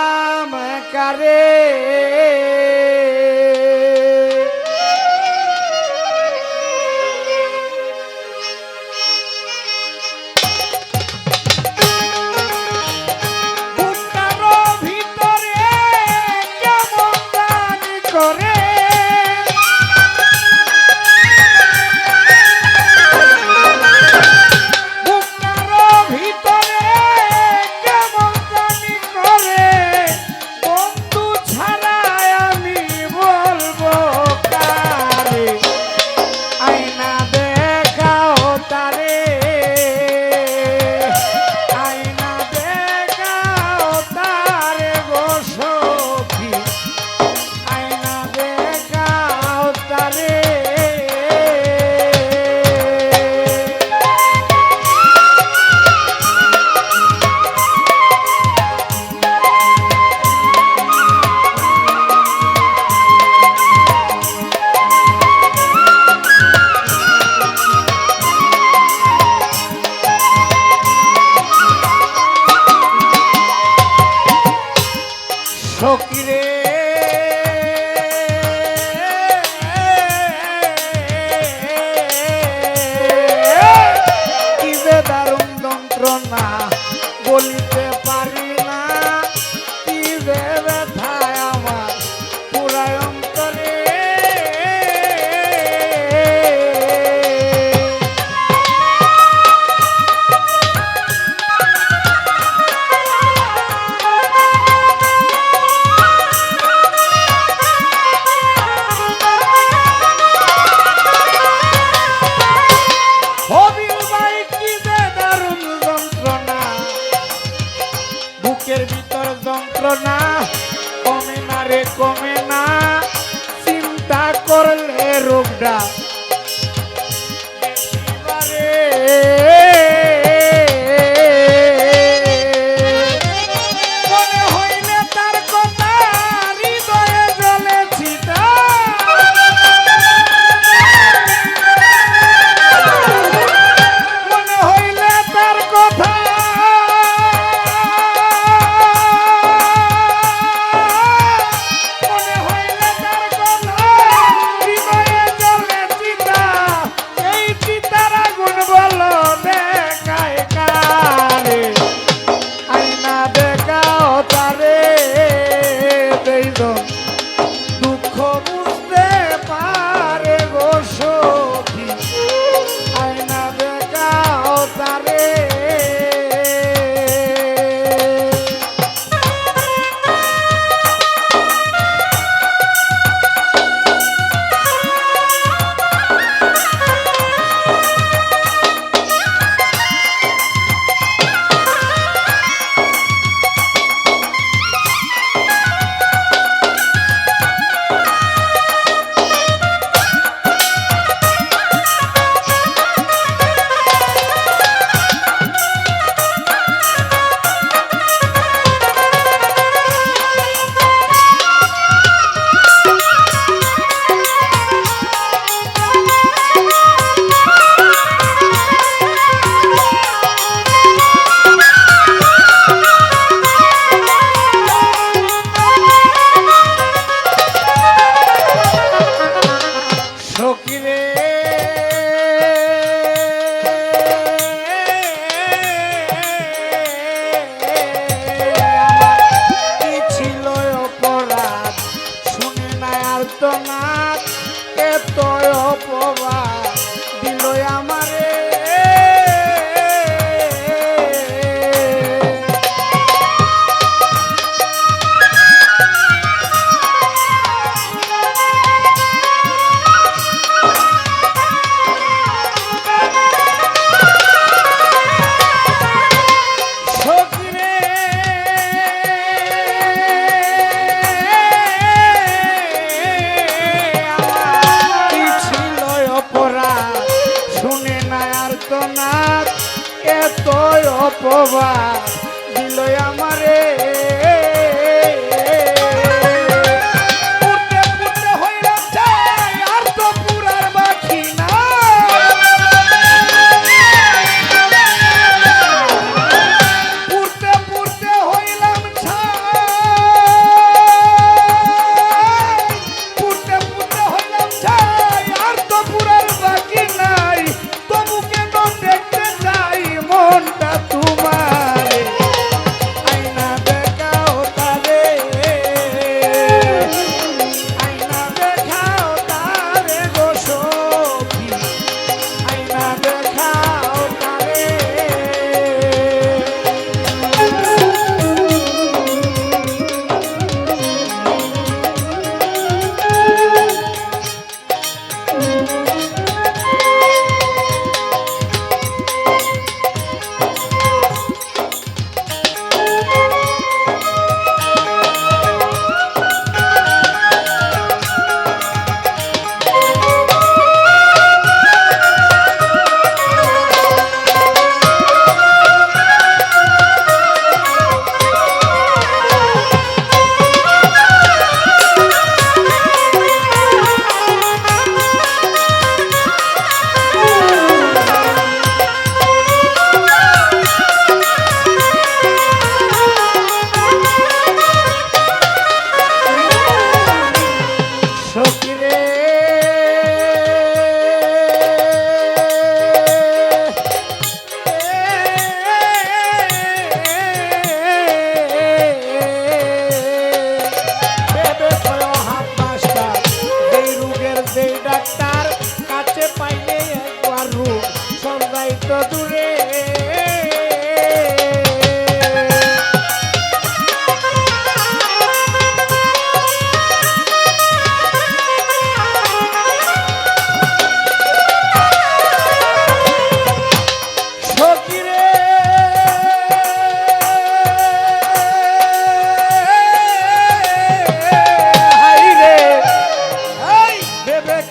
কইতাম কারে? সকিরে রোগটা সকিরে আমারে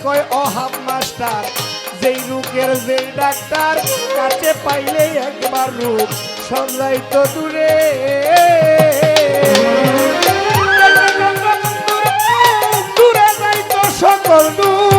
কয় অহাব মাস্টার, যেই রুকের যেই ডাক্তার, কাছে পাইলে একবার রূপ সন্ধ্যায় তো দূরে। দূরে যাইতো সকল দূর।